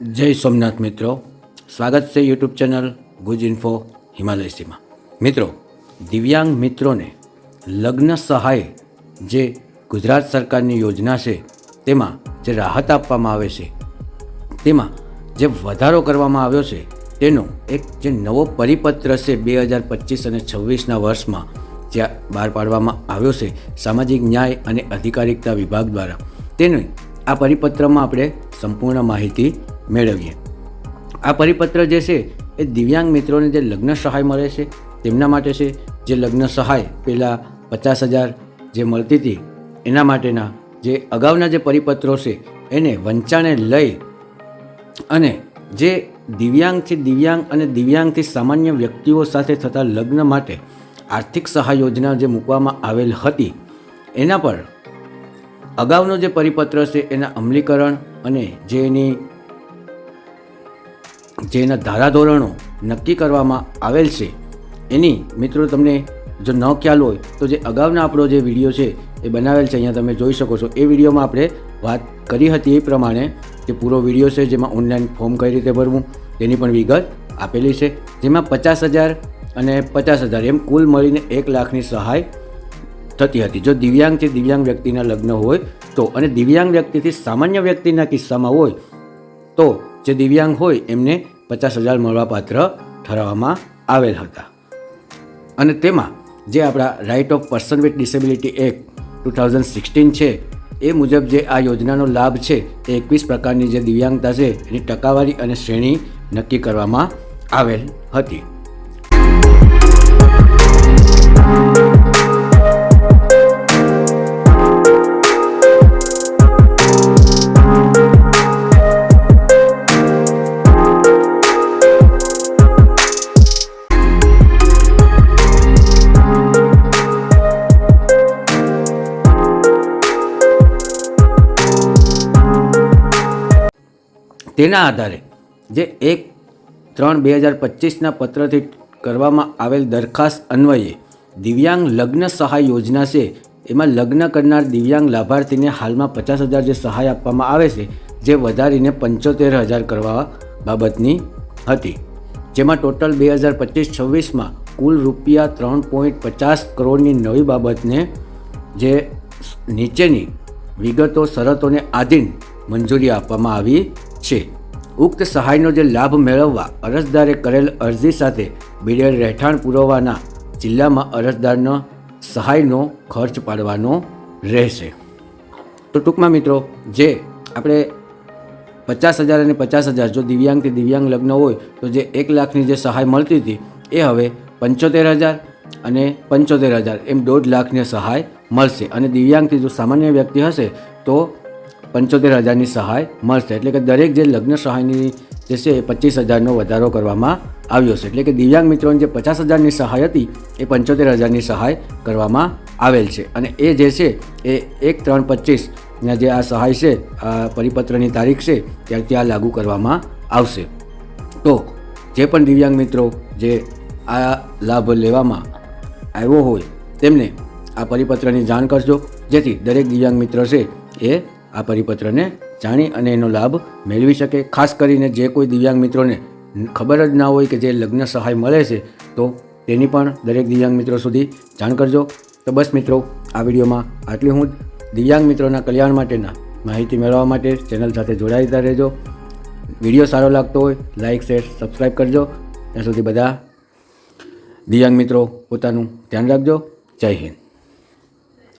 જય સોમનાથ મિત્રો. સ્વાગત છે YouTube channel Guj info Himalay Sima. મિત્રો, દિવ્યાંગ મિત્રોને લગ્ન સહાય જે ગુજરાત સરકારની યોજના છે, તેમાં જે રાહત આપવામાં આવે છે, તેમાં જે વધારો કરવામાં આવ્યો છે, તેનો એક જે નવો પરિપત્ર છે બે હજાર પચીસ અને છવ્વીસના વર્ષમાં જે બહાર પાડવામાં આવ્યો છે સામાજિક ન્યાય અને અધિકારિકતા વિભાગ દ્વારા. તેની આ પરિપત્રમાં આપણે સંપૂર્ણ માહિતી મેળવીએ. આ પરિપત્ર જે છે, એ દિવ્યાંગ મિત્રોને જે લગ્ન સહાય મળે છે, તેમના માટે છે. જે લગ્ન સહાય પહેલાં પચાસ હજાર જે મળતી હતી, એના માટેના જે અગાઉના જે પરિપત્રો છે, એને વંચાણે લઈ અને જે દિવ્યાંગથી દિવ્યાંગ અને દિવ્યાંગથી સામાન્ય વ્યક્તિઓ સાથે થતા લગ્ન માટે આર્થિક સહાય યોજના જે મૂકવામાં આવેલ હતી, એના પર અગાઉનો જે પરિપત્ર છે, એના અમલીકરણ અને જે એની જે એના ધારાધોરણો નક્કી કરવામાં આવેલ છે. એની મિત્રો તમને જો ન ખ્યાલ હોય, તો જે અગાઉના આપણો જે વીડિયો છે, એ બનાવેલ છે, અહીંયા તમે જોઈ શકો છો. એ વિડીયોમાં આપણે વાત કરી હતી એ પ્રમાણે જે પૂરો વીડિયો છે, જેમાં ઓનલાઈન ફોર્મ કઈ રીતે ભરવું, તેની પણ વિગત આપેલી છે. જેમાં પચાસ હજાર અને પચાસ હજાર એમ કુલ મળીને એક લાખની સહાય થતી હતી. જો દિવ્યાંગથી દિવ્યાંગ વ્યક્તિના લગ્ન હોય, તો અને દિવ્યાંગ વ્યક્તિથી સામાન્ય વ્યક્તિના કિસ્સામાં હોય, તો જે દિવ્યાંગ હોય, એમને પચાસ હજાર મળવાપાત્ર ઠરાવવામાં આવેલ હતા. અને તેમાં જે આપણા right of person with disability act two thousand sixteen છે, એ મુજબ જે આ યોજનાનો લાભ છે એ એકવીસ પ્રકારની જે દિવ્યાંગતા છે, એની ટકાવારી અને શ્રેણી નક્કી કરવામાં આવેલ હતી. તેના આધારે જે એક ત્રણ બે હજાર પચીસના પત્રથી કરવામાં આવેલ દરખાસ્ત અન્વયે દિવ્યાંગ લગ્ન સહાય યોજના છે, એમાં લગ્ન કરનાર દિવ્યાંગ લાભાર્થીને હાલમાં પચાસ હજાર જે સહાય આપવામાં આવે છે, જે વધારીને પંચોતેર હજાર કરવા બાબતની હતી. જેમાં ટોટલ બે હજાર પચીસ છવ્વીસમાં કુલ રૂપિયા ત્રણ પોઈન્ટ પચાસ કરોડની નવી બાબતને જે નીચેની વિગતો શરતોને આધીન મંજૂરી આપવામાં આવી છે. ઉક્ત સહાયનો જે લાભ મેળવવા અરજદારે કરેલ અરજી સાથે બિડેલ રહેઠાણ પુરવવાના જિલ્લામાં અરજદારનો સહાયનો ખર્ચ પાડવાનો રહેશે. તો ટૂંકમાં મિત્રો, જે આપણે પચાસ હજાર અને પચાસ હજાર, જો દિવ્યાંગથી દિવ્યાંગ લગ્ન હોય, તો જે એક લાખની જે સહાય મળતી હતી, એ હવે પંચોતેર હજાર અને પંચોતેર હજાર એમ દોઢ લાખની સહાય મળશે. અને દિવ્યાંગથી જો સામાન્ય વ્યક્તિ હશે, તો પંચોતેર હજારની સહાય મળશે. એટલે કે દરેક જે લગ્ન સહાયની જે છે એ પચીસ હજારનો વધારો કરવામાં આવ્યો છે. એટલે કે દિવ્યાંગ મિત્રોને જે પચાસ હજારની સહાય હતી, એ પંચોતેર હજારની સહાય કરવામાં આવેલ છે. અને એ જે છે એ એક ત્રણ પચીસના જે આ સહાય છે, આ પરિપત્રની તારીખ છે, ત્યારથી આ લાગુ કરવામાં આવશે. તો જે પણ દિવ્યાંગ મિત્રો જે આ લાભ લેવામાં આવ્યો હોય, તેમને આ પરિપત્રની જાણ કરજો. જેથી દરેક દિવ્યાંગ મિત્ર છે એ આ પરિપત્રને જાણી અને એનો લાભ મેળવી શકે. ખાસ કરીને જે કોઈ દિવ્યાંગ મિત્રોને ખબર જ ના હોય કે જે લગ્ન સહાય મળે છે, તો તેની પણ દરેક દિવ્યાંગ મિત્રો સુધી જાણ કરજો. તો બસ મિત્રો, આ વિડીયોમાં આટલી હું દિવ્યાંગ મિત્રોના કલ્યાણ માટેના માહિતી મેળવવા માટે ચેનલ સાથે જોડાયેલા રહેજો. વીડિયો સારો લાગતો હોય લાઇક શેર સબસ્ક્રાઈબ કરજો. ત્યાં સુધી બધા દિવ્યાંગ મિત્રો પોતાનું ધ્યાન રાખજો. જય હિન્દ.